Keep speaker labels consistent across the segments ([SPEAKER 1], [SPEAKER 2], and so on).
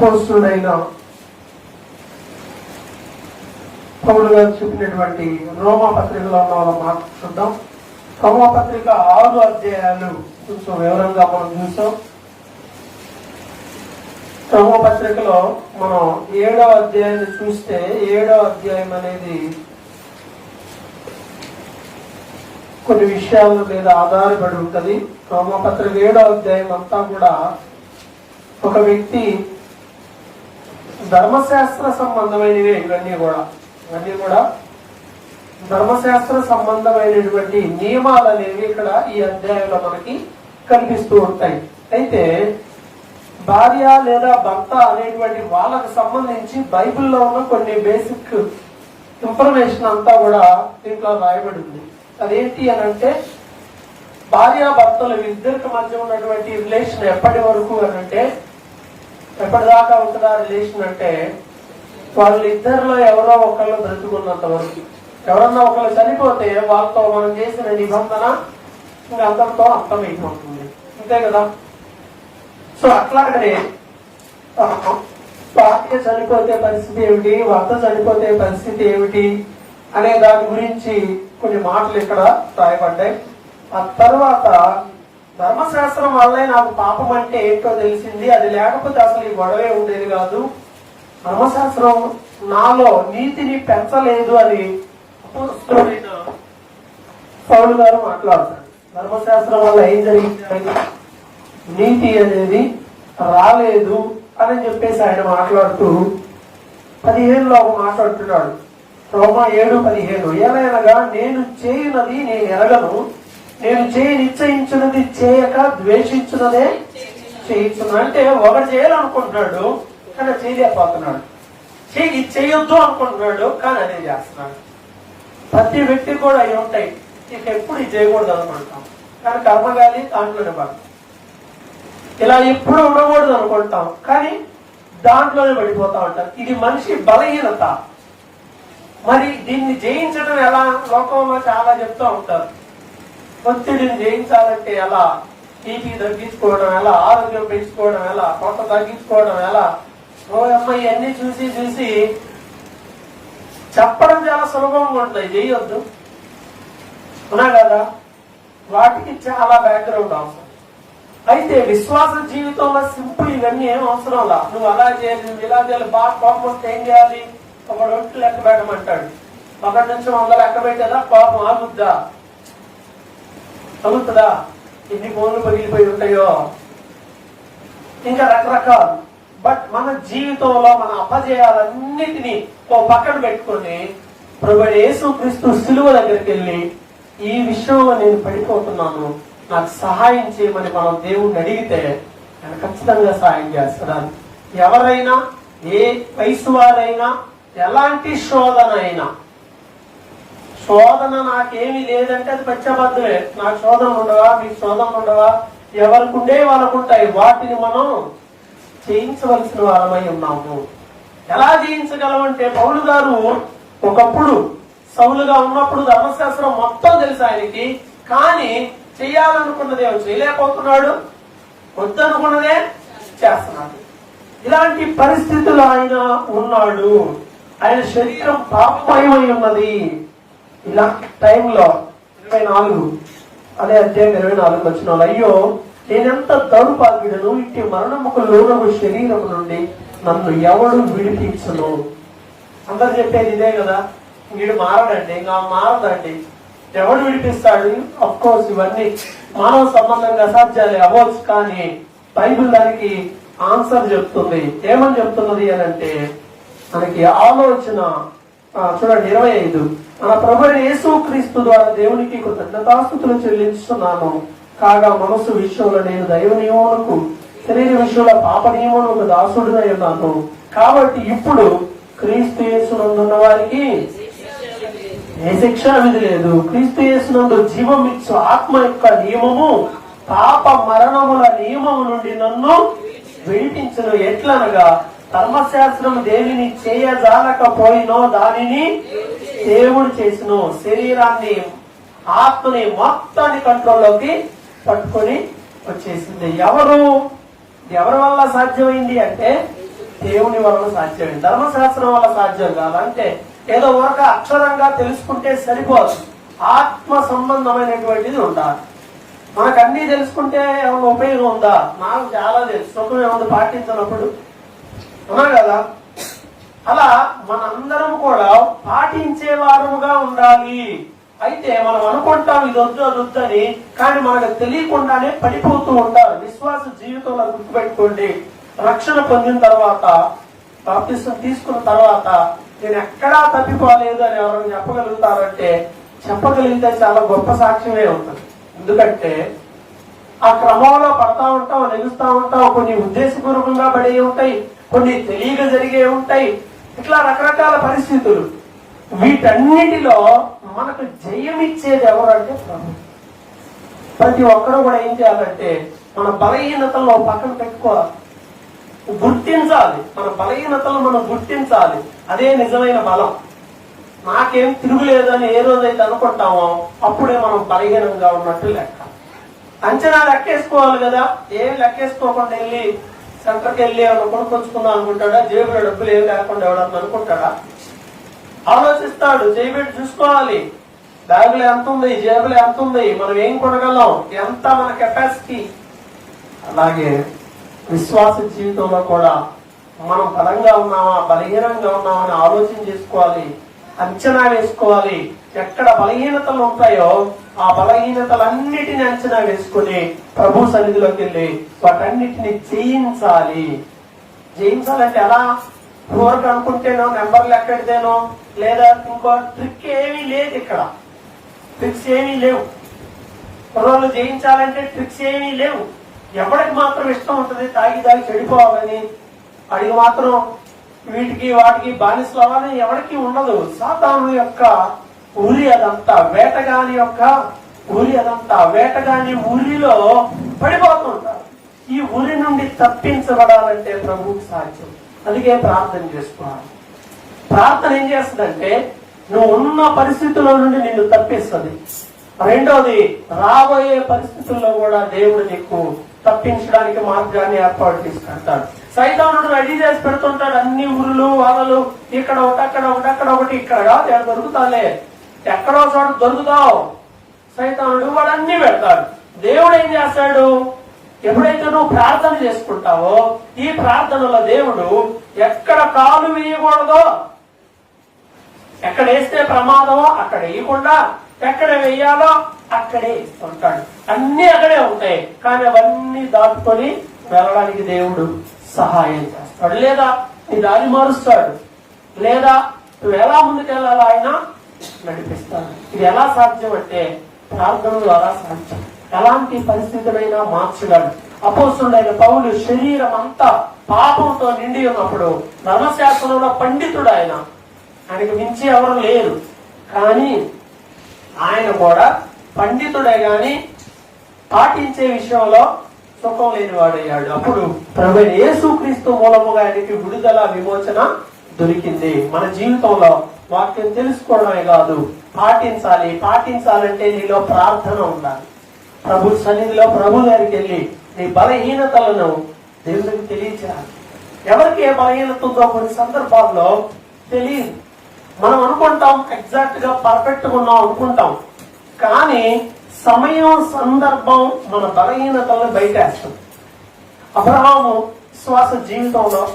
[SPEAKER 1] అపోస్తుడైన పౌరు గారు చెప్పినటువంటి రోమా పత్రికలో ఉన్న వాళ్ళ మాట చూద్దాం. రోమా పత్రిక ఆరు అధ్యాయాలు కొంచెం వివరంగా మనం చూసాం. రోమా పత్రికలో మనం ఏడవ అధ్యాయాన్ని చూస్తే ఏడవ అధ్యాయం అనేది కొన్ని విషయాల మీద ఆధారపడి ఉంటుంది. రోమా పత్రిక ఏడో అధ్యాయం అంతా కూడా ఒక వ్యక్తి ధర్మశాస్త్ర సంబంధమైనవి ఇవన్నీ కూడా. ఇవన్నీ కూడా ధర్మశాస్త్ర సంబంధమైనటువంటి నియమాలు అనేవి ఇక్కడ ఈ అధ్యాయంలో మనకి కనిపిస్తూ ఉంటాయి. అయితే భార్య లేదా భర్త అనేటువంటి వాళ్ళకు సంబంధించి బైబిల్లో ఉన్న కొన్ని బేసిక్ ఇన్ఫర్మేషన్ అంతా కూడా దీంట్లో రాయబడి ఉంది అదేంటి అని అంటే భార్యాభర్తలు ఇద్దరికి మధ్య ఉన్నటువంటి రిలేషన్ ఎప్పటి వరకు అని అంటే ఎప్పటిదాకా ఉంటుందా రిలేషన్ అంటే వాళ్ళు ఇద్దరిలో ఎవరో ఒకళ్ళు బ్రతుకున్నంత వరకు. ఎవరన్నా ఒకళ్ళు చనిపోతే వాళ్ళతో మనం చేసిన నిబంధన ఇంకా అందరితో అర్థమైపోతుంది. అంతే కదా? సో అట్లాగనే ఆ, భార్య చనిపోతే పరిస్థితి ఏమిటి? భర్త చనిపోతే పరిస్థితి ఏమిటి? అనే దాని గురించి కొన్ని మాటలు ఇక్కడ రాయబడ్డాయి. ఆ తర్వాత ధర్మశాస్త్రం వల్లే నాకు పాపం అంటే ఏంటో తెలిసింది. అది లేకపోతే అసలు ఈ గొడవే ఉండేది కాదు. ధర్మశాస్త్రం నాలో నీతిని పెంచలేదు అని అపోస్తలుడైన పౌలు గారు మాట్లాడతారు. ధర్మశాస్త్రం వల్ల ఏం జరిగింది? నీతి అనేది రాలేదు అని చెప్పేసి ఆయన మాట్లాడుతూ పదిహేనులో ఒక మాట్లాడుతున్నాడు రోమా ఏడు పదిహేను. ఏలైనగా నేను చేయనది నేను ఎరగను. నేను చేయి నిశ్చయించున్నది చేయక ద్వేషించున్నదే చేయించున్నా. అంటే ఒకటి చేయాలనుకుంటున్నాడు కానీ చేయలేకపోతున్నాడు. చేయి చేయొద్దు అనుకుంటున్నాడు కానీ అదే చేస్తున్నాడు. ప్రతి వ్యక్తి కూడా అవి ఉంటాయి. ఇక ఎప్పుడు ఇది చేయకూడదు అనుకుంటాం. కానీ కర్మగాలి దాంట్లోనే పడతాం ఇలా ఎప్పుడు ఉండకూడదు అనుకుంటాం. కానీ దాంట్లోనే పడిపోతా ఉంటాం. ఇది మనిషి బలహీనత. మరి దీన్ని జయించడం ఎలా? లోకంలో చాలా చెప్తూ ఉంటారు. ఒత్తిడిని జయించాలంటే ఎలా? టీపీ తగ్గించుకోవడం ఎలా? ఆరోగ్యం పెంచుకోవడం ఎలా? పొట్ట తగ్గించుకోవడం ఎలా? ఓ అమ్మాయి అన్ని చూసి చూసి చెప్పడం చాలా సులభంగా ఉంటుంది చేయొద్దు ఉన్నా కదా? వాటికి చాలా బ్యాక్గ్రౌండ్ అవసరం. అయితే విశ్వాస జీవితంలో సింపుల్ ఇవన్నీ ఏం అవసరం లా? నువ్వు అలా చేయాలి నువ్వు ఇలా చేయాలి బాగా కోపం వస్తే ఏం చేయాలి? ఒక రొట్టె లెక్క పెట్టమంటాడు. ఒకటి నుంచి వంద లెక్క పెట్టేదా? కోపం ఆగుద్దా? ఆగుతుందా ఎన్ని ఫోన్లు పగిలిపోయి ఉంటాయో? ఇంకా రకరకాలు. బట్ మన జీవితంలో మన అపజయాలన్నిటినీ ఓ పక్కన పెట్టుకొని ప్రభు యేసు క్రీస్తు సిలువ దగ్గరికి వెళ్ళి ఈ విషయంలో నేను పడిపోతున్నాను. నాకు సహాయం చేయమని మనం దేవుణ్ణి అడిగితే ఆయన ఖచ్చితంగా సహాయం చేస్తున్నాను ఎవరైనా ఏ వయసు వారైనా ఎలాంటి శోధన అయినా శోధన నాకేమీ లేదంటే అది పచ్చబద్ధమే నాకు శోధన ఉండవా? మీకు శోధన ఉండవా? ఎవరికి ఉండే వాళ్ళకు ఉంటాయి వాటిని మనం చేయించవలసిన వారమై ఉన్నాము. ఎలా జయించగలమంటే పౌలు గారు ఒకప్పుడు సౌలుగా ఉన్నప్పుడు ధర్మశాస్త్రం మొత్తం తెలుసు ఆయనకి. కానీ చేయాలనుకున్నది చేయలేకపోతున్నాడు. వద్దనుకున్నదే చేస్తున్నాడు. ఇలాంటి పరిస్థితులు ఆయన ఉన్నాడు. ఆయన శరీరం పాపమయమై ఉన్నది. ఇలా టైంలో ఇరవై నాలుగు అదే అధ్యాయం ఇరవై నాలుగు వచ్చిన వాళ్ళు, అయ్యో నేనెంత దౌర్భాగ్యుడను ఇట్టి మరణముకు లోనము శరీరం నుండి నన్ను ఎవడు విడిపించను? అందరు చెప్పేది ఇదే కదా. వీడు మారడండి ఇంకా మారదండి. ఎవడు విడిపిస్తాడు? అఫ్ కోర్స్ ఇవన్నీ మానవ సంబంధంగా అసాధ్యాలు అవ్వచ్చు కానీ బైబిల్ దానికి ఆన్సర్ చెప్తుంది. ఏమని చెప్తున్నది అని అంటే మనకి ఆలోచన చూడండి ఇరవై ఐదు. మన ప్రభు యేసు క్రీస్తు ద్వారా దేవునికి కృతజ్ఞతాస్తుతులు చెల్లించుతున్నాను కాగా మనసు విషయంలో నేను దైవ నియమములకు శరీర విషయంలో పాప నియమములకు దాసుడునై ఉన్నాను. కాబట్టి ఇప్పుడు క్రీస్తు యేసునందున్న వారికి ఏ శిక్ష విధి లేదు. క్రీస్తు యేసునందు జీవం ఇచ్చు ఆత్మ యొక్క నియమము పాప మరణముల నియమము నుండి నన్ను విడిపించను. ఎట్లనగా ధర్మశాస్త్రం దేవిని చేయజాలకపోయినో దానిని దేవుడు చేసిన శరీరాన్ని ఆత్మని మొత్తాన్ని కంట్రోల్లోకి పట్టుకొని వచ్చేసింది. ఎవరు? ఎవరి వల్ల సాధ్యమైంది అంటే దేవుని వలన సాధ్యమైంది ధర్మశాస్త్రం వల్ల సాధ్యం కాదు. అంటే ఏదో ఒక అక్షరంగా తెలుసుకుంటే సరిపోదు. ఆత్మ సంబంధమైనటువంటిది ఉండాలి. మనకు అన్ని తెలుసుకుంటే ఏమైనా ఉపయోగం ఉందా? నాకు చాలా తెలుసు. సుఖం ఏమైనా పాటించినప్పుడు అవునా కదా? అలా మనందరం కూడా పాటించే వారముగా ఉండాలి. అయితే మనం అనుకుంటాం ఇది వద్దు అది వద్దని కానీ మనకు తెలియకుండానే పడిపోతూ ఉంటారు. విశ్వాస జీవితంలో గుర్తుపెట్టుకోండి. రక్షణ పొందిన తర్వాత బాప్తిష్టం తీసుకున్న తర్వాత నేను ఎక్కడా తప్పిపోలేదు అని ఎవరైనా చెప్పగలుగుతారంటే చెప్పగలిగితే చాలా గొప్ప సాక్ష్యమే ఉంటుంది. ఎందుకంటే ఆ క్రమంలో పడతా ఉంటాం నెగుస్తా ఉంటాం కొన్ని ఉద్దేశపూర్వకంగా పడే ఉంటాయి. కొన్ని తెలియక జరిగే ఉంటాయి. ఇట్లా రకరకాల పరిస్థితులు. వీటన్నిటిలో మనకు జయమిచ్చేది ఎవరంటే ప్రభు. ప్రతి ఒక్కరు కూడా ఏం చేయాలంటే మన బలహీనతలను పక్కన పెట్టుకోవాలి గుర్తించాలి. మన బలహీనతలను మనం గుర్తించాలి. అదే నిజమైన బలం. నాకేం తిరుగులేదని ఏ రోజైతే అనుకుంటామో అప్పుడే మనం బలహీనంగా ఉన్నట్టు లెక్క. అంచనా లెక్కేసుకోవాలి కదా? ఏం లెక్కేసుకోకుండా వెళ్ళి సెంటర్కి వెళ్ళి ఏమైనా కొనుక్కొచ్చుకుందాం అనుకుంటాడా? జేబులో డబ్బులు ఏమి లేకుండా ఎవడన్నా అనుకుంటాడా? ఆలోచిస్తాడు. జేబెట్టి చూసుకోవాలి. బ్యాగులో ఎంత ఉంది? జేబులో ఎంత ఉంది? మనం ఏం కొనగలం? ఎంత మన కెపాసిటీ? అలాగే విశ్వాస జీవితంలో కూడా మనం బలంగా ఉన్నామా బలహీనంగా ఉన్నామా అని ఆలోచన చేసుకోవాలి. అంచనా వేసుకోవాలి. ఎక్కడ బలహీనతలు ఉంటాయో ఆ బలహీనతలన్నిటిని అంచనా వేసుకుని ప్రభు సన్నిధిలోకి వెళ్ళి వాటన్నిటిని జయించాలి. జయించాలంటే ఎలా? ఊరకు అనుకుంటేనో నెంబర్లు ఎక్కడిదేనో లేదా ఇంకో ట్రిక్ ఏమీ లేదు ఇక్కడ. ట్రిక్స్ ఏమీ లేవు. కుర్రోళ్ళు జయించాలంటే ట్రిక్స్ ఏమీ లేవు. ఎవరికి మాత్రం ఇష్టం ఉంటుంది తాగి తాగి చెడిపోవాలని? అడిగి మాత్రం వీటికి వాటికి బానిసలు అవ్వాలని ఎవరికి ఉండదు. సాతాను యొక్క ఉరి అదంతా వేటగాని యొక్క ఉరి అదంతా వేటగాని ఉరిలో పడిపోతుంటారు. ఈ ఉరి నుండి తప్పించబడాలంటే ప్రభువుకి సాధ్యం. అందుకే ప్రార్థన చేసుకోవాలి ప్రార్థన ఏం చేస్తుందంటే నువ్వు ఉన్న పరిస్థితుల్లో నుండి నిన్ను తప్పిస్తుంది. రెండోది రాబోయే పరిస్థితుల్లో కూడా దేవుడు నీకు తప్పించడానికి మార్గాన్ని ఏర్పాటు చేసుకుంటాడు సైతానుడు రెడీ చేసి పెడుతుంటాడు అన్ని ఊరులు వలలు ఇక్కడ ఒకటి అక్కడ ఒకటి అక్కడ ఒకటి ఇక్కడ కాదు ఇక్కడ దొరుకుతాలే. ఎక్కడో చోట దొరుకుతావు. సైతానుడు వాడన్నీ అన్ని పెడతాడు. దేవుడు ఏం చేస్తాడు? ఎప్పుడైతే నువ్వు ప్రార్థన చేసుకుంటావో ఈ ప్రార్థనలో దేవుడు ఎక్కడ కాలు వేయకూడదో ఎక్కడ వేస్తే ప్రమాదమో అక్కడ వేయకుండా ఎక్కడ వేయాలో అక్కడే ఉంటాడు. అన్ని అక్కడే ఉంటాయి. కానీ అవన్నీ దాటుకొని వెళ్ళడానికి దేవుడు సహాయం చేస్తాడు. లేదా నీ దారి మారుస్తాడు. లేదా నువ్వు ఎలా ముందుకెళ్ళాలో ఆయన? నడిపిస్తాను. ఇది ఎలా సాధ్యం అంటే ప్రార్థన ద్వారా సాధ్యం. ఎలాంటి పరిస్థితులైనా మార్చగలడు అపోసుడైన పౌలు శరీరం అంతా పాపంతో నిండి ఉన్నప్పుడు ధర్మశాస్త్రంలో పండితుడు ఆయన ఆయనకు మించి ఎవరు లేరు. కానీ ఆయన కూడా పండితుడే గాని పాటించే విషయంలో సుఖం లేని వాడయ్యాడు. అప్పుడు ప్రభు యేసుక్రీస్తు మూలముగా ఆయనకి విడుదల విమోచన దొరికింది. మన జీవితంలో వాక్యం తెలుసుకోవడమే కాదు పాటించాలి. పాటించాలంటే నీలో ప్రార్థన ఉండాలి. ప్రభు సన్నిధిలో ప్రభు దగ్గరికి వెళ్ళి నీ బలహీనతలను దేవుడికి తెలియచేయాలి. ఎవరికి ఏ బలహీనత ఉందో కొన్ని సందర్భాల్లో తెలియదు. మనం అనుకుంటాం ఎగ్జాక్ట్గా పర్ఫెక్ట్గా ఉన్నాం అనుకుంటాం. కానీ సమయం సందర్భం మన బలహీనతలను బయటేస్తుంది. అబ్రహాము విశ్వాస జీవితంలో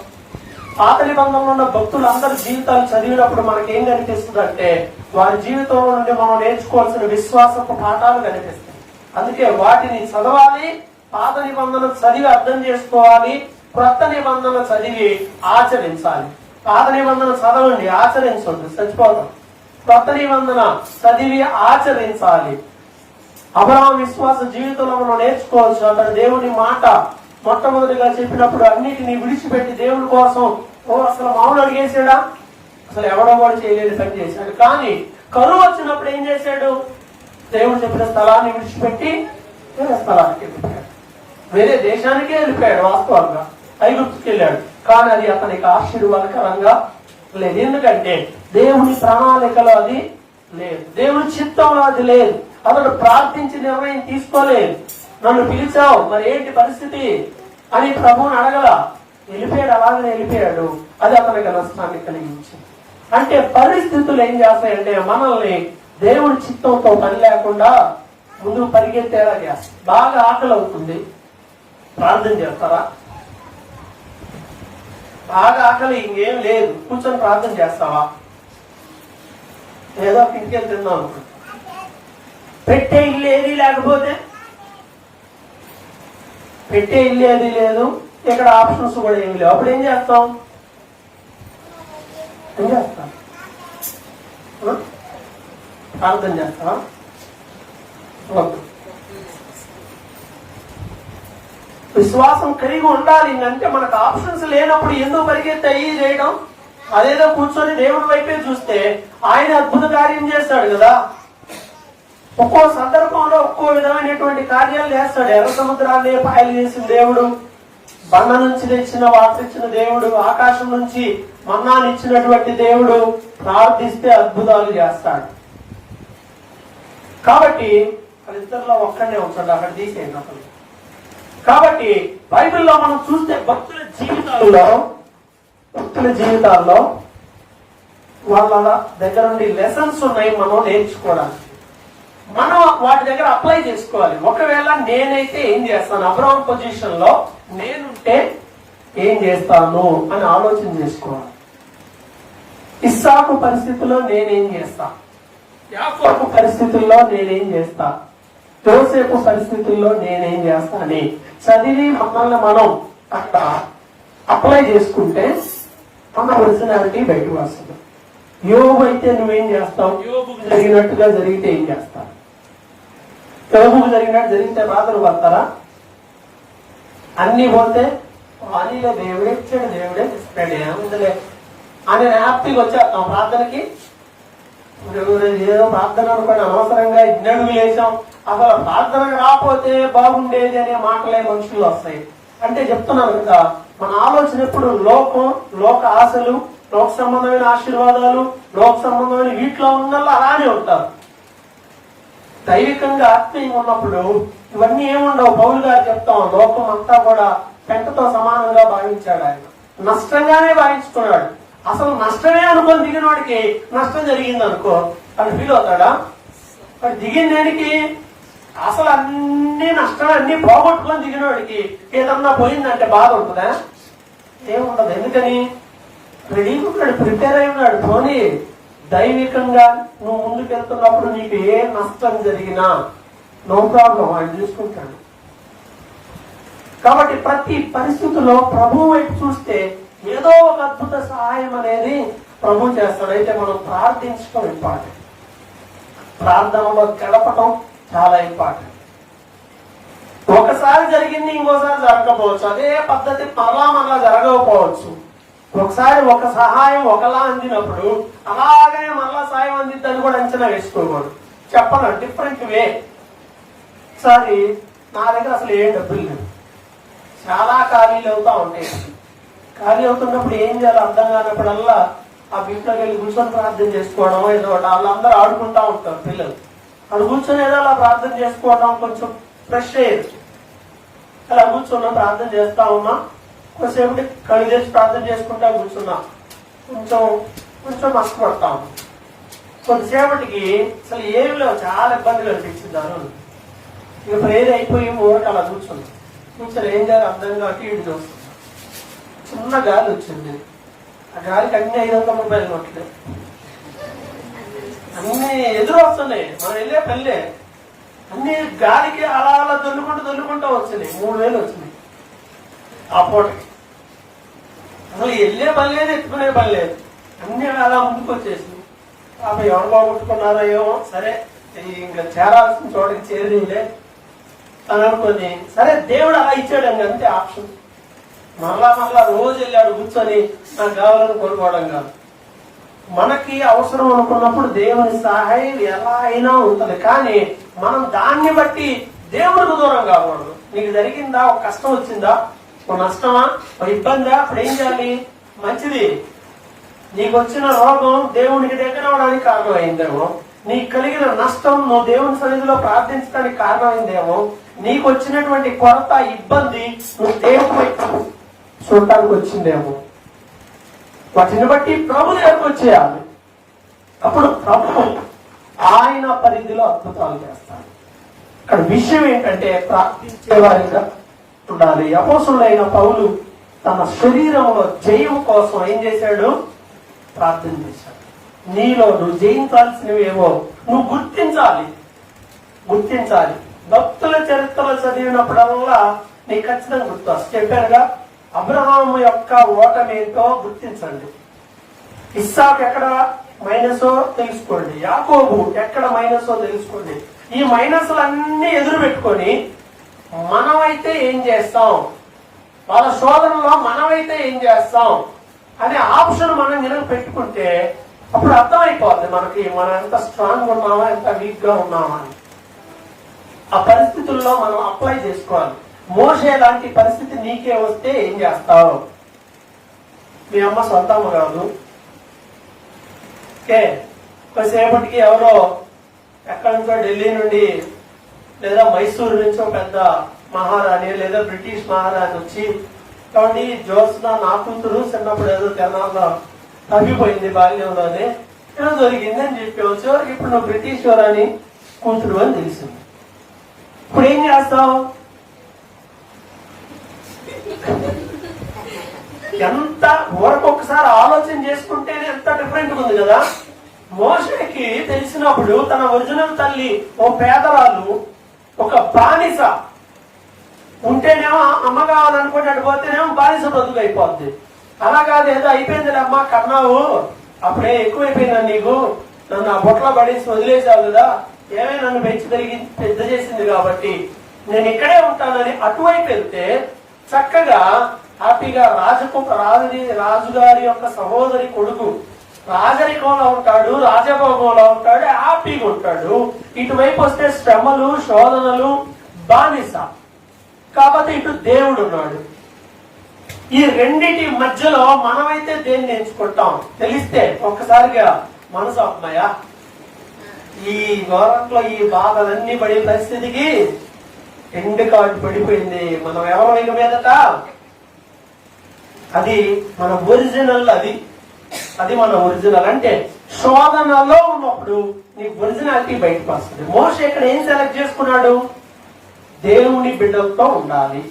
[SPEAKER 1] పాత నిబంధనలో ఉన్న భక్తులందరి జీవితాలు చదివినప్పుడు మనకి ఏం కనిపిస్తుంది అంటే వారి జీవితంలో నుండి మనం నేర్చుకోవాల్సిన విశ్వాసపు పాఠాలు కనిపిస్తాయి. అందుకే వాటిని చదవాలి పాత నిబంధన చదివి అర్థం చేసుకోవాలి క్రొత్త నిబంధన చదివి ఆచరించాలి. పాత నిబంధన చదవండి ఆచరించండి చచ్చిపోతాం. క్రొత్త నిబంధన చదివి ఆచరించాలి. అబ్రహం విశ్వాస జీవితంలో మనం నేర్చుకోవచ్చు అతను దేవుని మాట మొట్టమొదటిగా చెప్పినప్పుడు అన్నిటిని విడిచిపెట్టి దేవుడి కోసం ఓ అసలు మామూలు అడిగేసాడా అసలు ఎవడో వాడు చేయలేని పని చేశాడు. కానీ కరువు వచ్చినప్పుడు ఏం చేశాడు? దేవుడు చెప్పిన స్థలాన్ని విడిచిపెట్టి వేరే స్థలానికి వెళ్ళిపోయాడు. వేరే దేశానికే వెళ్ళిపోయాడు వాస్తవంగా. ఐగుప్తుకి వెళ్ళాడు కానీ అది అతనికి ఆశీర్వాదకరంగా లేదు. ఎందుకంటే దేవుని ప్రణాళికలో అది లేదు. దేవుని చిత్తంలో అది లేదు. అతడు ప్రార్థించి నిర్ణయం తీసుకోలేదు. నన్ను పిలిచావు. మరి ఏంటి పరిస్థితి? అని ప్రభువుని అడగల. వెళ్ళిపోయాడు అలాగనే వెళ్ళిపోయాడు. అది అతనికి నష్టాన్ని కలిగించింది. అంటే పరిస్థితులు ఏం చేస్తాయంటే మనల్ని దేవుడి చిత్తంతో పని లేకుండా ముందుకు పరిగెత్తేలా చేస్తాం బాగా ఆకలి అవుతుంది. ప్రార్థన చేస్తారా? బాగా ఆకలి ఇంకేం లేదు. కూర్చొని ప్రార్థన చేస్తావా? ఏదో ఇంకేం తిందాం పెట్టే ఇల్లు ఏది లేకపోతే పెట్టే ఇల్లు లేదు ఇక్కడ ఆప్షన్స్ కూడా ఏమి లేవు. అప్పుడు ఏం చేస్తాం? ఏం చేస్తాం? అర్థం ప్రార్థన వద్దు. విశ్వాసం కలిగి ఉండాలి అంటే మనకు ఆప్షన్స్ లేనప్పుడు ఎందుకు పరిగెత్తాయి చేయడం? అదేదో కూర్చొని దేవుడి వైపే చూస్తే ఆయన అద్భుత కార్యం చేస్తాడు కదా. ఒక్కో సందర్భంలో ఒక్కో విధమైనటువంటి కార్యాలు చేస్తాడు. ఎర్ర సముద్రాన్ని పాయలు చేసిన దేవుడు బండ నుంచి తెచ్చిన వాటర్ ఇచ్చిన దేవుడు ఆకాశం నుంచి మన్నాన్ని ఇచ్చినటువంటి దేవుడు ప్రార్థిస్తే అద్భుతాలు చేస్తాడు. కాబట్టి ఇద్దరిలో ఒక్కడే ఉంచండి అక్కడ తీసేయండి అసలు. కాబట్టి బైబిల్లో మనం చూస్తే భక్తుల జీవితాల్లో భక్తుల జీవితాల్లో వాళ్ళ దగ్గర నుండి లెసన్స్ ఉన్నాయి మనం నేర్చుకోవడానికి. మనం వాటి దగ్గర అప్లై చేసుకోవాలి. ఒకవేళ నేనైతే ఏం చేస్తాను? అబ్రౌన్ పొజిషన్లో నేనుంటే ఏం చేస్తాను అని ఆలోచన చేసుకోవాలి. ఇస్సాకు పరిస్థితుల్లో నేనేం చేస్తా? యాకోబు పరిస్థితుల్లో నేనేం చేస్తా? జోసేపు పరిస్థితుల్లో నేనేం చేస్తా అని చదివి మనల్ని మనం అక్కడ అప్లై చేసుకుంటే మన ఒరిజినాలిటీ బయటకు వస్తుంది. యోగు అయితే నువ్వేం చేస్తావు? యోగుకు జరిగినట్టుగా జరిగితే ఏం చేస్తావు? యోగుకు జరిగినట్టు జరిగితే బాధలు పడతారా? అన్ని పోతే అనిలో దేవుడే ఇచ్చాడు దేవుడే ఇస్తాడు ఏముందిలే అని హ్యాపీగా వచ్చేస్తాం ప్రార్థనకి. ఏదో ప్రార్థన అనుకోని అనవసరంగా ఇన్నడుగు లేచాం అసలు ప్రార్థనకు రాకపోతే బాగుండేది అనే మాటలే మనుషులు వస్తాయి. అంటే చెప్తున్నాను కదా మన ఆలోచన ఎప్పుడు? లోకం లోక ఆశలు లోక సంబంధమైన ఆశీర్వాదాలు లోక సంబంధమైన వీటిలో ఉన్న అలానే ఉంటారు. దైవికంగా ఆత్మీయంగా ఉన్నప్పుడు ఇవన్నీ ఏముండవు. పౌలు గారు చెప్తాం లోకం అంతా కూడా పెంటతో సమానంగా భావించాడు ఆయన. నష్టంగానే భావించుకున్నాడు. అసలు నష్టమే అనుకొని దిగిన వాడికి నష్టం జరిగింది అనుకో అది ఫీల్ అవుతాడా? మరి దిగిన దానికి? అసలు అన్ని నష్టం అన్ని పోగొట్టుకొని దిగిన వాడికి ఏదన్నా పోయిందంటే బాధ ఉంటుందా? ఏముండదు. ఎందుకని? రెడీ ఉన్నాడు ప్రిపేర్ అయి ఉన్నాడు. ధోని దైవికంగా నువ్వు ముందుకు వెళ్తున్నప్పుడు నీకు ఏ నష్టం జరిగినా నో ప్రాబ్లం ఆయన చూసుకుంటాడు. కాబట్టి ప్రతి పరిస్థితుల్లో ప్రభు వైపు చూస్తే ఏదో ఒక అద్భుత సహాయం అనేది ప్రభు చేస్తాడు. అయితే మనం ప్రార్థించడం ఇంపార్టెంట్ ప్రార్థనలో గడపటం చాలా ఇంపార్టెంట్ ఒకసారి జరిగింది ఇంకోసారి జరగకపోవచ్చు. అదే పద్ధతి మరలా మరలా జరగకపోవచ్చు. ఒకసారి ఒక సహాయం ఒకలా అందినప్పుడు అలాగనే మళ్ళా సాయం అందిద్దని కూడా అంచనా వేసుకోకూడదు చెప్పను డిఫరెంట్ వే ఒకసారి నా దగ్గర అసలు ఏం డబ్బులు లేవు. చాలా ఖాళీలు అవుతా ఉంటాయి. ఖాళీ అవుతున్నప్పుడు ఏం చేయాలో అర్థం కానప్పుడల్లా ఆ బిడ్డలోకి వెళ్ళి కూర్చొని ప్రార్థన చేసుకోవడం ఏదో ఒకటి. వాళ్ళందరూ ఆడుకుంటా ఉంటారు పిల్లలు. వాళ్ళు కూర్చొని ఏదో అలా ప్రార్థన చేసుకోవడం కొంచెం ఫ్రెష్ అయ్యేది. అలా కూర్చున్నా ప్రార్థన చేస్తా ఉన్నా కొంచెంసేపు కళ్ళు చేసి ప్రార్థన చేసుకుంటా కూర్చున్నా. కొంచెం కొంచెం నష్టపడతా ఉన్నా కొద్దిసేపటికి అసలు ఏమి లేవు చాలా ఇబ్బందులు అనిపించింది ఆ రోజు ఇక ప్రేర్ అయిపోయి ఊరట అలా కూర్చుంది కూర్చొని ఏం చేయాలి అందంగా కాక ఇటు చూస్తుంది చిన్న గాలి వచ్చింది. ఆ గాలికి అన్ని ఐదు వందల రూపాయలు నోట్లే అన్ని ఎదురు వస్తున్నాయి. మనం వెళ్ళే పల్లె అన్ని గాలికి అలా అలా దొల్లుకుంటూ దొల్లుకుంటూ వచ్చినాయి. మూడు వేలు వచ్చినాయి. ఆ పూటకి అసలు వెళ్ళే పని లేదు ఎత్తుకునే పని లేదు. అన్ని అలా ముందుకు వచ్చేసింది పాప ఎవరు బాగుట్టుకున్నారో ఏమో సరే ఇంకా చేరాల్సిన చోటకి చేరిందే అని అనుకుని సరే దేవుడు అలా ఇచ్చాడు అండి అంతే ఆప్షన్. మరలా మరలా రోజు వెళ్ళాడు కూర్చొని నాకు కావాలని కోరుకోవడం కాదు. మనకి అవసరం అనుకున్నప్పుడు దేవుని సహాయం ఎలా అయినా ఉంటుంది. కానీ మనం దాన్ని బట్టి దేవుడికి దూరం కాకూడదు. నీకు జరిగిందా? ఒక కష్టం వచ్చిందా? ఒక నష్టమా? ఒక ఇబ్బందా? అప్పుడు ఏం చేయాలి? మంచిది. నీకు వచ్చిన రోగం దేవునికి దగ్గర అవడానికి కారణమైందేమో నీకు కలిగిన నష్టం నువ్వు దేవుని సన్నిధిలో ప్రార్థించడానికి కారణమైందేమో నీకు వచ్చినటువంటి కొరత ఇబ్బంది నువ్వు దేవుని వైపు చూడటానికి వచ్చిందేమో. వాటిని బట్టి ప్రభు దగ్గరకు వచ్చేయాలి. అప్పుడు ప్రభు ఆయన పరిధిలో అద్భుతాలు చేస్తాడు. ఇక్కడ విషయం ఏంటంటే ప్రార్థించే వారిగా ఉండాలి అపోసులైన పౌలు తన శరీరంలో జయం కోసం ఏం చేశాడు? ప్రార్థన చేశాడు. నీలో నువ్వు జయించాల్సినవేవో నువ్వు గుర్తించాలి. గుర్తించాలి. భక్తుల చరిత్రలు చదివినప్పుడల్లా నీకు ఖచ్చితంగా గుర్తు వస్తుంది. చెప్పారుగా యొక్క ఓటమేంటో గుర్తించండి. ఇస్సాక్ ఎక్కడ మైనసో తెలుసుకోండి. యాకోబు ఎక్కడ మైనసో తెలుసుకోండి. ఈ మైనస్లన్నీ ఎదురు పెట్టుకొని మనమైతే ఏం చేస్తాం? వాళ్ళ శోధనలో మనమైతే ఏం చేస్తాం? అనే ఆప్షన్ మనం కనుక పెట్టుకుంటే అప్పుడు అర్థమైపోద్ది మనకి మనం ఎంత స్ట్రాంగ్ ఉన్నామా ఎంత వీక్గా ఉన్నామా అని. ఆ పరిస్థితుల్లో మనం అప్లై చేసుకోవాలి. మోసే లాంటి పరిస్థితి నీకే వస్తే ఏం చేస్తావు? మీ అమ్మ సొంత కాదు. ఓకే? కొద్దిసేపటికి ఎవరో ఎక్కడి నుంచో ఢిల్లీ నుండి లేదా మైసూరు ఒక పెద్ద మహారాణి లేదా బ్రిటిష్ మహారాణి వచ్చి కాబట్టి జోత్స్న నా కూతురు చిన్నప్పుడు ఏదో తెనాల్లో తగ్గిపోయింది బాల్యంలోనే. ఏదో దొరికింది అని చెప్పవచ్చు. ఇప్పుడు నువ్వు బ్రిటిష్ వారాని కూతురు అని తెలిసింది. ఇప్పుడు ఏం చేస్తావు? ఎంత ఊరకొకసారి ఒకసారి ఆలోచన చేసుకుంటే ఎంత డిఫరెంట్ ఉంది కదా. మోషకి తెలిసినప్పుడు తన ఒరిజినల్ తల్లి ఓ పేదరాలు ఒక బానిస ఉంటేనేమో అమ్మ కావాలనుకుంటే పోతేనేమో బానిస బ్రతుకు అయిపోద్ది. అలా కాదు ఏదో అయిపోయింది అమ్మ కన్నావు. అప్పుడే ఎక్కువైపోయిందా నీకు. నన్ను ఆ బొట్లో పడేసి వదిలేసావు కదా. ఏమే నన్ను పెంచి పెరిగి పెద్ద చేసింది కాబట్టి నేను ఇక్కడే ఉంటానని అటువైపు వెళ్తే చక్కగా హ్యాపీగా రాజకు రాజుని రాజుగారి యొక్క సహోదరి కొడుకు రాజరికంలో ఉంటాడు రాజభోగంలో ఉంటాడు హ్యాపీగా ఉంటాడు. ఇటువైపు వస్తే శ్రమలు శోధనలు బానిస. కాకపోతే ఇటు దేవుడు ఉన్నాడు. ఈ రెండిటి మధ్యలో మనమైతే దేన్ని ఎంచుకుంటాం? తెలిస్తే ఒక్కసారిగా మనసు అమ్మాయా ఈ వారంలో ఈ బాధలన్నీ పడే పరిస్థితికి ఎండు కార్డు పడిపోయింది. మనం ఎవరైన మీదట? అది మన ఒరిజినల్ అది. అది మన ఒరిజినల్ అంటే శోధనలో ఉన్నప్పుడు నీ ఒరిజినాలిటీ బయటకు వస్తుంది. మోస ఇక్కడ ఏం సెలెక్ట్ చేసుకున్నాడు? దేవుని బిడ్డలతో ఉండాలి.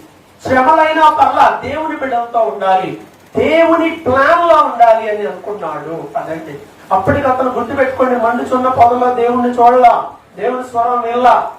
[SPEAKER 1] శ్రమలైనా పర్లా దేవుని బిడ్డలతో ఉండాలి. దేవుని ప్లాన్లో ఉండాలి అని అనుకున్నాడు. అదంటే అప్పటికి అతను గుర్తు పెట్టుకోండి మండుచున్న పొదలో దేవుణ్ణి చూడలా దేవుని స్వరం వెళ్ళా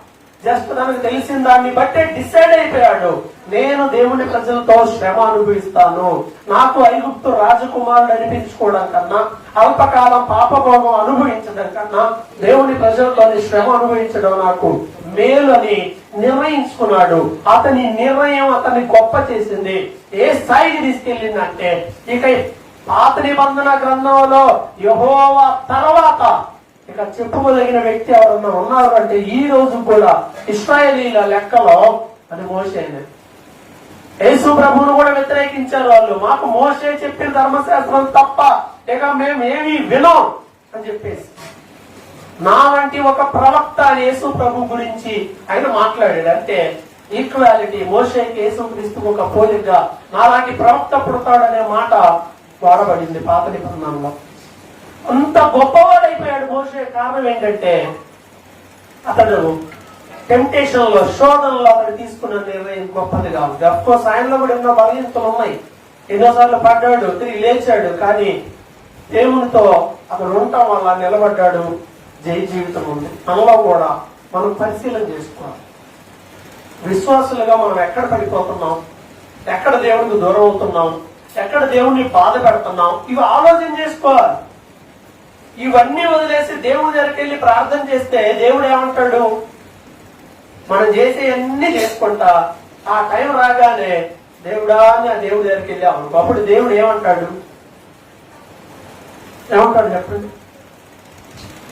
[SPEAKER 1] జస్ట్ తనకు తెలిసిన దాన్ని బట్టే డిసైడ్ అయిపోయాడు. నేను దేవుని ప్రజలతో శ్రమ అనుభవిస్తాను. నాకు ఐగుప్తు రాజకుమారుడు అనిపించుకోవడం కన్నా అల్పకాలం పాపభోగం అనుభవించడం కన్నా దేవుని ప్రజలతోని శ్రమ అనుభవించడం నాకు మేలు అని నిర్ణయించుకున్నాడు. అతని నిర్ణయం అతన్ని గొప్ప చేసింది. ఏ స్థాయికి తీసుకెళ్ళిందంటే ఇక పాత నిబంధన గ్రంథంలో యహోవా తర్వాత ఇక చెప్పుకోదగిన వ్యక్తి ఎవరన్నా ఉన్నారు అంటే ఈ రోజు కూడా ఇస్రాయేలీల లెక్కలో అది మోసైనది యేసు ప్రభువును కూడా వ్యతిరేకించారు వాళ్ళు. మాకు మోసే చెప్పిన ధర్మశాస్త్రం తప్ప ఇక మేము ఏమీ వినం అని చెప్పేసి. నా వంటి ఒక ప్రవక్త యేసు ప్రభు గురించి ఆయన మాట్లాడాడు. అంటే ఈక్వాలిటీ మోషేకి యేసు క్రీస్తుకు ఒక పోలికగా నాలాంటి ప్రవక్త పుడతాడనే మాట వాడబడింది పాత నిబంధనలో. అంత గొప్పవాడైపోయాడు మోసే కారణం ఏంటంటే అతడు టెంప్టేషన్లో శోధనలో అతడు తీసుకున్న నిర్ణయం గొప్పదిగా ఉంది అఫ్ కోర్స్ ఆయనలో కూడా ఎన్నో బలహీనతలు ఉన్నాయి. ఎన్నోసార్లు పడ్డాడు తిరిగి లేచాడు కానీ దేవునితో అతడు ఉండటం వల్ల నిలబడ్డాడు జయ జీవితం ఉంది. మనలో కూడా మనం పరిశీలన చేసుకోవాలి. విశ్వాసులుగా మనం ఎక్కడ పడిపోతున్నాం? ఎక్కడ దేవునికి దూరం అవుతున్నాం? ఎక్కడ దేవుణ్ణి బాధ పెడుతున్నాం? ఇవి ఆలోచన చేసుకోవాలి. ఇవన్నీ వదిలేసి దేవుడి దగ్గరికి వెళ్ళి ప్రార్థన చేస్తే దేవుడు ఏమంటాడు? మనం చేసే అన్ని చేసుకుంటా. ఆ టైం రాగానే దేవుడా అని ఆ దేవుడి దగ్గరికి వెళ్ళాము అప్పుడు దేవుడు ఏమంటాడు? ఏమంటాడు చెప్పండి?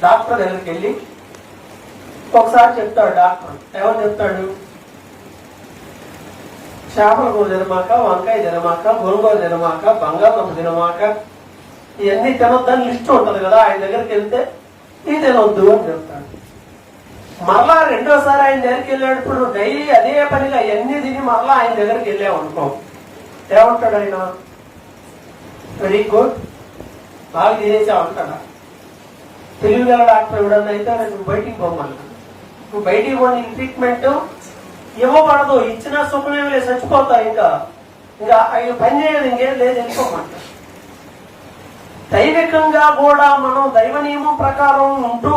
[SPEAKER 1] డాక్టర్ దగ్గరికి వెళ్ళి ఒకసారి చెప్తాడు డాక్టర్. ఎవరు చెప్తాడు? చేపల కూర తినమాక వంకాయ తినమాక గోంగూర తినమాక బంగాళదుంప తినమాక ఇవన్నీ తినొద్దని లిస్ట్ ఉంటుంది కదా ఆయన దగ్గరికి వెళ్తే ఇది తినొద్దు అని చెప్తాడు. మరలా రెండోసారి ఆయన దగ్గరికి వెళ్ళేటప్పుడు డైలీ అదే పనిగా ఎన్ని తిని మరలా ఆయన దగ్గరికి వెళ్ళాం అనుకో. ఏమంటాడు ఆయన? వెరీ గుడ్ బాగా తినేసావు అంటాడా? తెలివి డాక్టర్ ఎవడన్నా అయితే నువ్వు బయటికి పోమన్నా నువ్వు బయటికి పోని ట్రీట్మెంట్ ఇవ్వబడదు ఇచ్చిన సుఖమేమి లేదు చచ్చిపోతావు ఇంకా. ఇంకా ఆయన పని చేయదు ఇంకేం లేదు వెళ్ళిపోమంట దైవికంగా కూడా మనం దైవ నియమం ప్రకారం ఉంటూ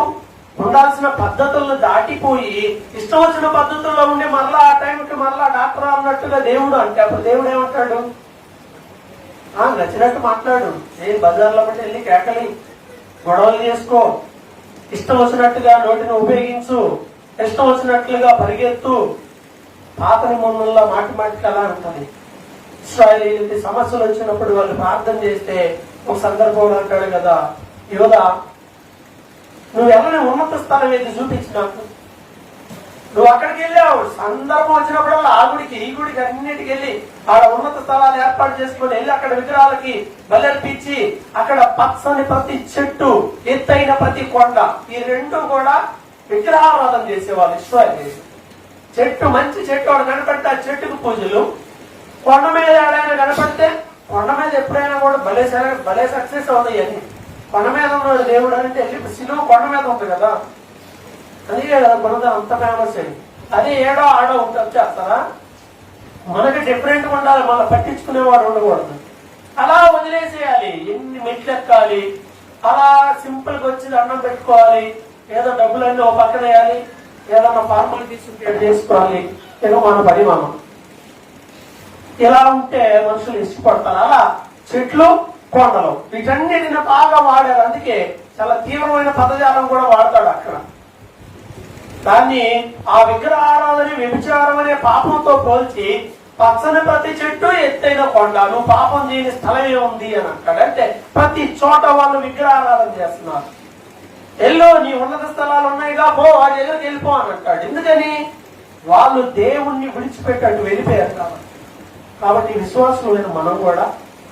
[SPEAKER 1] ఉండాల్సిన పద్ధతులను దాటిపోయి ఇష్టం వచ్చిన పద్ధతుల్లో ఉండి మరలా ఆ టైంకి మరలా డాక్టర్ అన్నట్టుగా దేవుడు అంటే అప్పుడు దేవుడు ఏమంటాడు? ఆ నచ్చినట్టు మాట్లాడు. నేను బజార్లో పట్టి వెళ్ళి కేకలి గొడవలు చేసుకో. ఇష్టం వచ్చినట్టుగా నోటిని ఉపయోగించు. ఇష్టం వచ్చినట్లుగా పరిగెత్తు. పాత నిబంధనలో మాటి మాటికి అలా ఉంటుంది. ఇస్రాయలీ సమస్యలు వచ్చినప్పుడు వాళ్ళు ప్రార్థన చేస్తే ఒక సందర్భంలో అంటాడు కదా యోధ నువ్వు ఎవరిని ఉన్నత స్థలం ఏది చూపించినావు నువ్వు అక్కడికి వెళ్ళావు. సందర్భం వచ్చినప్పుడల్లా ఆ గుడికి ఈ గుడికి అన్నిటికి వెళ్ళి ఆడ ఉన్నత స్థలాలు ఏర్పాటు చేసుకుని వెళ్ళి అక్కడ విగ్రహాలకి బలర్పించి అక్కడ పచ్చని ప్రతి చెట్టు ఎత్తైన ప్రతి కొండ ఈ రెండు కూడా విగ్రహారాధన చేసేవాళ్ళు ఇస్రాయల్ చెట్టు మంచి చెట్టు వాడు కనపడితే ఆ చెట్టుకు పూజలు. కొండ మీద ఆడైనా కనపడితే కొండ మీద ఎప్పుడైనా కూడా భలే భలే సక్సెస్ అవుతాయి అన్ని. కొండ మీద ఉన్న దేవుడు అంటే వెళ్ళి సిలువ కొండ మీద ఉంది కదా? అది కదా మనది అంత ఫేమస్ అయింది అది ఏడో ఆడో ఉంటుంది చేస్తారా? మనకి డిఫరెంట్ ఉండాలి మన పట్టించుకునేవాడు ఉండకూడదు. అలా వదిలేసేయాలి. ఎన్ని మెట్లు ఎక్కాలి అలా సింపుల్గా వచ్చి దండం పెట్టుకోవాలి. ఏదో డబ్బులన్నీ ఓ పక్కన వేయాలి ఏదన్నా ఫార్మాలిటీస్ చేసుకోవాలి. ఏదో మన పరిమాణం మనం. ఇలా ఉంటే మనుషులు ఇష్టపడతారు. అలా చెట్లు కొండలు వీటన్నిటిని బాగా వాడారు. అందుకే చాలా తీవ్రమైన పదజాలం కూడా వాడతాడు అక్కడ. దాన్ని ఆ విగ్రహారాధన వ్యభిచారం అనే పాపంతో పోల్చి పచ్చని ప్రతి చెట్టు ఎత్తైన కొండ నువ్వు పాపం చేయని స్థలమే ఉంది అని అంటాడంటే ప్రతి చోట వాళ్ళు విగ్రహారాధన చేస్తున్నారు. ఎల్లో నీ ఉన్నత స్థలాలు ఉన్నాయిగా పో వాడి దగ్గరికి వెళ్ళిపో అని అంటాడు. ఎందుకని? వాళ్ళు దేవుణ్ణి విడిచిపెట్టట్టు వెళ్ళిపోయారు కాబట్టి. కాబట్టి విశ్వాసమైన మనం కూడా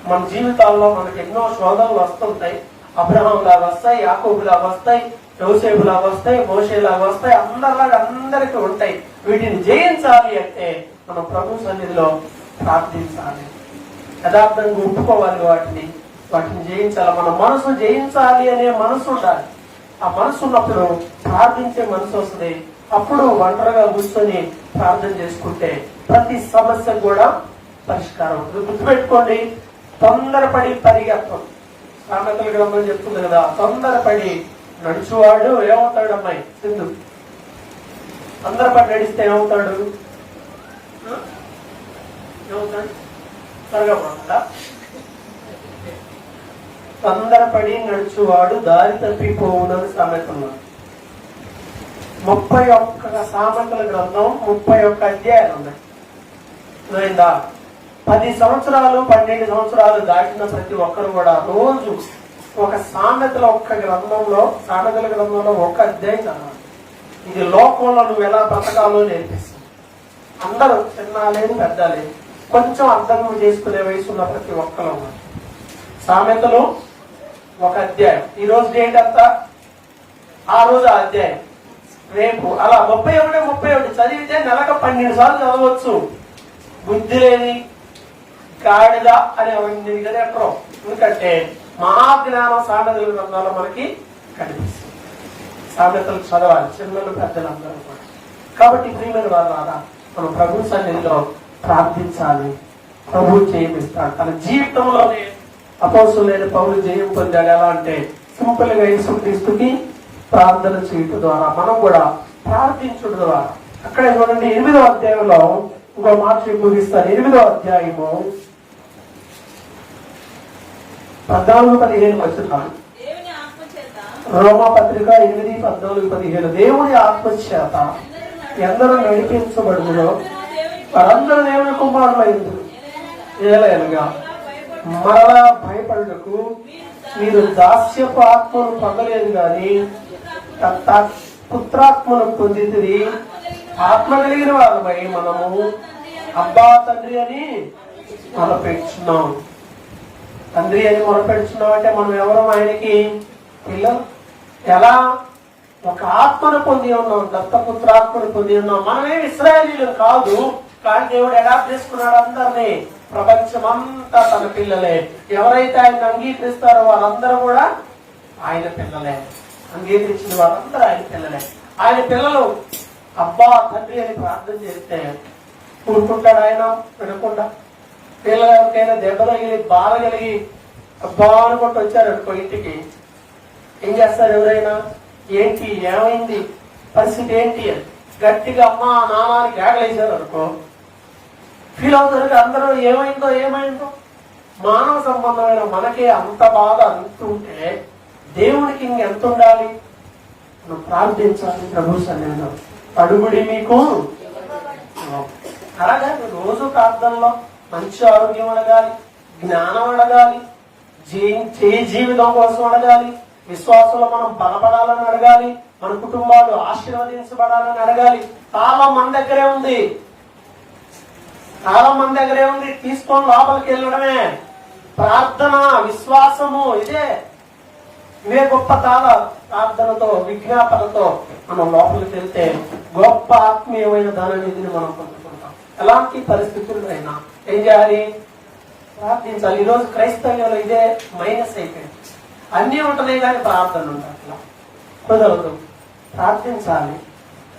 [SPEAKER 1] మన జీవితాల్లో మనకి ఎన్నో శోధనలు వస్తుంటాయి. అబ్రహం లాగా వస్తాయి యాకోబులా వస్తాయి యోసేపులా లాగా వస్తాయి మోషే వస్తాయి అందరిలాగా అందరికీ ఉంటాయి. వీటిని జయించాలి అంటే మనం ప్రభు సన్నిధిలో ప్రార్థించాలి. యథార్థంగా ఒప్పుకోవాలి వాటిని. వాటిని జయించాలి. మన మనసు జయించాలి అనే మనసు ఉండాలి. ఆ మనసు ఉన్నప్పుడు ప్రార్థించే మనసు వస్తుంది. అప్పుడు ఒంటరిగా కూర్చొని ప్రార్థన చేసుకుంటే ప్రతి సమస్య కూడా పరిష్కారం అవుతుంది. గుర్తుపెట్టుకోండి తొందరపడి పరిగెత్తం. సామెతల గ్రంథం చెప్తుంది కదా తొందరపడి నడుచువాడు ఏమవుతాడు అమ్మాయి? సింధు. తొందరపడి నడిస్తే ఏమవుతాడు? ఏమవుతాడు? త్వరగా తొందరపడి నడుచువాడు దారి తప్పిపోవునని సామెతలు ముప్పై ఒక్క సామెతల గ్రంథం ముప్పై ఒక్క అధ్యాయాలు ఉన్నాయి. అర్థమైందా పది సంవత్సరాలు పన్నెండు సంవత్సరాలు దాటిన ప్రతి ఒక్కరు కూడా రోజు ఒక సామెతల ఒక్క గ్రంథంలో సామెతల గ్రంథంలో ఒక అధ్యాయం చదవాలి. ఇది లోకంలో నువ్వు ఎలా బ్రతకాలో నేర్పిస్తుంది. అందరూ చిన్న లేదు పెద్ద లేదు కొంచెం అర్థం చేసుకునే వయసు ఉన్న ప్రతి ఒక్కరు సామెతలు ఒక అధ్యాయం. ఈ రోజు డేట్ అంతా ఆ రోజు ఆ అధ్యాయం. రేపు అలా ముప్పై ఒకటి ముప్పై ఒకటి చదివితే నెలకు పన్నెండు సార్లు చదవచ్చు. బుద్ధి లేని గాడిద అనే దగ్గర ఎక్కడో. ఎందుకంటే మహాజ్ఞానం సామెతల గ్రంథాలు మనకి కనిపిస్తుంది. సామెతలు చదవాలి చిన్నలు పెద్దలు అందరూ కూడా. కాబట్టి ప్రియమైన వారు మనం ప్రభు సన్నిధిలో ప్రార్థించాలి. ప్రభు జయమిస్తాడు తన జీవితంలోనే అపోసులైన పౌరులు జయం పొందాడు. ఎలా అంటే సింపుల్గా యేసుక్రీస్తుకి ప్రార్థన చేయటం ద్వారా మనం కూడా ప్రార్థించడం ద్వారా. అక్కడ చూడండి ఎనిమిదో అధ్యాయంలో ఇంకో మాట ముగిస్తాను ఎనిమిదో అధ్యాయము పద్నాలుగు పదిహేను
[SPEAKER 2] చేత
[SPEAKER 1] రోమా పత్రిక ఎనిమిది పద్నాలుగు పదిహేను. దేవుని ఆత్మచేత ఎందరూ నడిపించబడుదురో వారందరూ దేవుని కుమారులైంది ఏలైనగా మరలా భయపడుటకు మీరు దాస్యపు ఆత్మను పొందలేదు గాని తత్త- పుత్రాత్మను పొందితిరి. ఆత్మ కలిగిన వారమై మనము అబ్బా తండ్రి అని మొరపెట్టున్నాం తండ్రి అని మొరపెడుతున్నాం అంటే మనం ఎవరో ఆయనకి పిల్లలు? ఎలా? ఒక ఆత్మను పొంది ఉన్నాం దత్తపుత్రాత్మను పొంది ఉన్నాం. మనమే ఇస్రాయలీలు కాదు కానీ దేవుడు అడాప్ట్ చేసుకున్నాడు అందరినీ? ప్రపంచమంతా తన పిల్లలే. ఎవరైతే ఆయన అంగీకరిస్తారో వారందరూ కూడా ఆయన పిల్లలే. అంగీకరించిన వారందరూ ఆయన పిల్లలే. ఆయన పిల్లలు అబ్బా తండ్రి అని ప్రార్థన చేస్తే ఊరుకుంటాడు ఆయన వినకుండా? పిల్లలు ఎవరికైనా దెబ్బ తగిలి బాధ కలిగి అబ్బా అనుకుంటూ వచ్చారు అనుకో ఇంటికి. ఏం చేస్తారు ఎవరైనా? ఏంటి? ఏమైంది? పరిస్థితి ఏంటి? అని గట్టిగా అమ్మ నాన్నని కేకలేశారు అనుకో ఫీల్ అవుతారు అందరూ ఏమైందో ఏమైందో? మానవ సంబంధమైన మనకే అంత బాధ అంటుంటే దేవుడికి ఇంకెంత ఉండాలి? మనం ప్రార్థించాలి ప్రభు సన్నిధిలో అడుగుడి మీకు. అలాగా రోజు ప్రార్థనలో మంచి ఆరోగ్యం అడగాలి జ్ఞానం అడగాలి జీ- జీవితం కోసం అడగాలి విశ్వాసంలో మనం బలపడాలని అడగాలి మన కుటుంబాలు ఆశీర్వదించబడాలని అడగాలి. చాలా మన దగ్గరే ఉంది. చాలా మన దగ్గరే ఉంది. తీసుకొని లోపలికి వెళ్ళడమే. ప్రార్థన విశ్వాసము ఇదే. ఇవే గొప్ప తాళ ప్రార్థనతో విజ్ఞాపనతో మనం లోపలికి వెళ్తే గొప్ప ఆత్మీయమైన ధననిధిని మనం పొందుకుంటాం. ఎలాంటి పరిస్థితుల్లో ఏం చేయాలి? ప్రార్థించాలి. ఈరోజు క్రైస్తవ్యంలో ఇదే మైనస్ అయిపోయింది. అన్నీ ఉంటున్నాయి కానీ ప్రార్థన ఉంటాయి. అట్లా కుదరదు. ప్రార్థించాలి.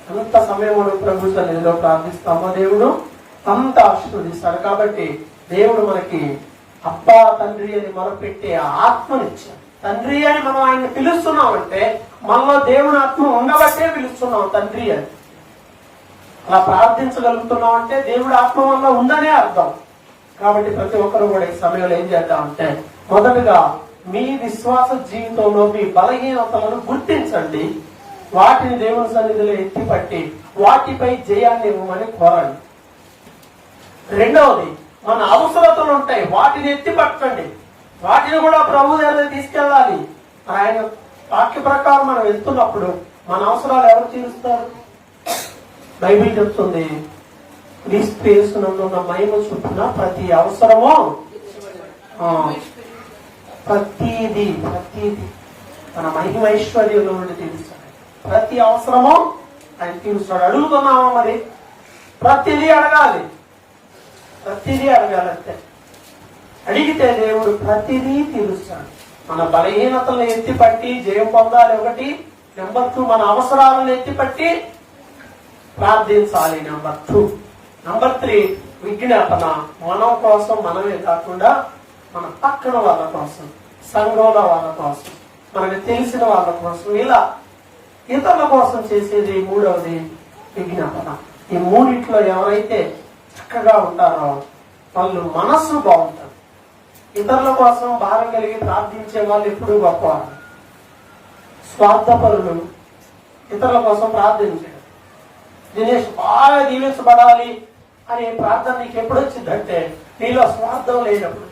[SPEAKER 1] అంత సమయం మనం ప్రభు సన్నిధిలో ప్రార్థిస్తామో దేవుడు? అంత ఆశీర్వదిస్తాడు. కాబట్టి దేవుడు మనకి అబ్బా తండ్రి అని మొరపెట్టే ఆ ఆత్మనిచ్చాడు. తండ్రి అని మనం ఆయన పిలుస్తున్నామంటే మనలో దేవుని ఆత్మ ఉండబట్టే పిలుస్తున్నాం తండ్రి అని. అలా ప్రార్థించగలుగుతున్నాం అంటే దేవుడు ఆత్మ వల్ల ఉందనే అర్థం. కాబట్టి ప్రతి ఒక్కరు కూడా ఈ సమయంలో ఏం చేద్దామంటే మొదటగా మీ విశ్వాస జీవితంలో మీ బలహీనతలను గుర్తించండి. వాటిని దేవుని సన్నిధిలో ఎత్తిపట్టి వాటిపై జయాన్ని ఇవ్వమని కోరండి. రెండవది మన అవసరతలు ఉంటాయి. వాటిని ఎత్తి పట్టండి. వాటిని కూడా ప్రభు దగ్గర తీసుకెళ్ళాలి. ఆయన వాక్య ప్రకారం మనం వెళ్తున్నప్పుడు మన అవసరాలు ఎవరు తీరుస్తారు? బైబిల్ చెప్తుంది. క్రీస్తు యేసునందున్న మహిమ చొప్పున ప్రతి అవసరము ప్రతిది ప్రతిది మన మహిమ ఐశ్వర్యంలో నుండి తీరుస్తాడు. ప్రతి అవసరము ఆయన తీరుస్తాడు. అడుగుతున్నామా మరి? ప్రతిదీ అడగాలి. ప్రతిదీ అడగాలంటే. అడిగితే దేవుడు ప్రతిదీ తీరుస్తాడు. మన బలహీనతలను ఎత్తిపట్టి జయం పొందాలి ఒకటి. నెంబర్ టూ మన అవసరాలను ఎత్తిపట్టి ప్రార్థించాలి నెంబర్ టూ నెంబర్ త్రీ విజ్ఞాపన. మనం కోసం మనమే కాకుండా మన పక్కన వాళ్ళ కోసం సంఘంలో వాళ్ళ కోసం మనకు తెలిసిన వాళ్ళ కోసం ఇలా ఇతరుల కోసం చేసేది మూడవది విజ్ఞాపన. ఈ మూడిట్లో ఎవరైతే చక్కగా ఉంటారో వాళ్ళు మనస్సు బాగుంటారు. ఇతరుల కోసం భారం కలిగి ప్రార్థించే వాళ్ళు ఎప్పుడూ గొప్పవారు. స్వార్థపరులు ఇతరుల కోసం ప్రార్థించే దినేష్ బాగా దీవించబడాలి అనే ప్రార్థన నీకు ఎప్పుడు వచ్చిందంటే నీలో స్వార్థం లేనప్పుడు.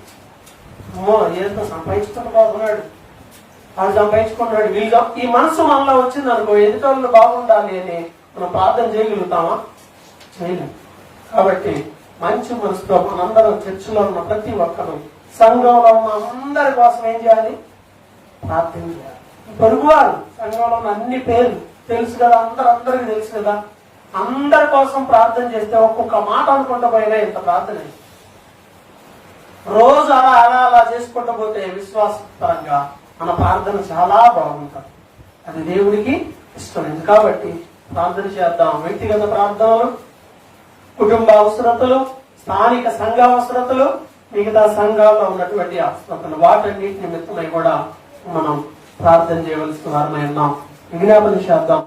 [SPEAKER 1] అమ్మో ఏదో సంపాదించుకుని బాగున్నాడు వాళ్ళు సంపాదించుకున్నాడు వీళ్ళు ఈ మనసు మనలో వచ్చింది అనుకో ఎదుటోళ్ళు బాగుండాలి అని మనం ప్రార్థన చేయగలుగుతామా? చేయలేము కాబట్టి మంచి మనసుతో మనందరం చర్చిలో ఉన్న ప్రతి ఒక్కరు సంఘంలో ఉన్న అందరి కోసం ఏం చేయాలి? ప్రార్థన చేయాలి. పొరుగువారు సంఘంలో ఉన్న అన్ని పేర్లు తెలుసు కదా అందరూ అందరికీ తెలుసు కదా. అందరి కోసం ప్రార్థన చేస్తే ఒక్కొక్క మాట అనుకుంటూ పోయినా ఇంత ప్రార్థన రోజు అలా అలా అలా చేసుకుంటూ పోతే విశ్వాసపరంగా మన ప్రార్థన చాలా బాగుంటుంది. అది దేవుడికి ఇష్టమైంది కాబట్టి ప్రార్థన చేద్దాం. వ్యక్తిగత ప్రార్థనలు కుటుంబ అవసరతలు స్థానిక సంఘ అవసరతలు మిగతా సంఘాల్లో ఉన్నటువంటి అవసరతలు వాటన్నిటి నిమిత్తమై కూడా మనం ప్రార్థన చేయవలసిన వారమై ఉన్నాం. విజ్ఞాపన చేద్దాం.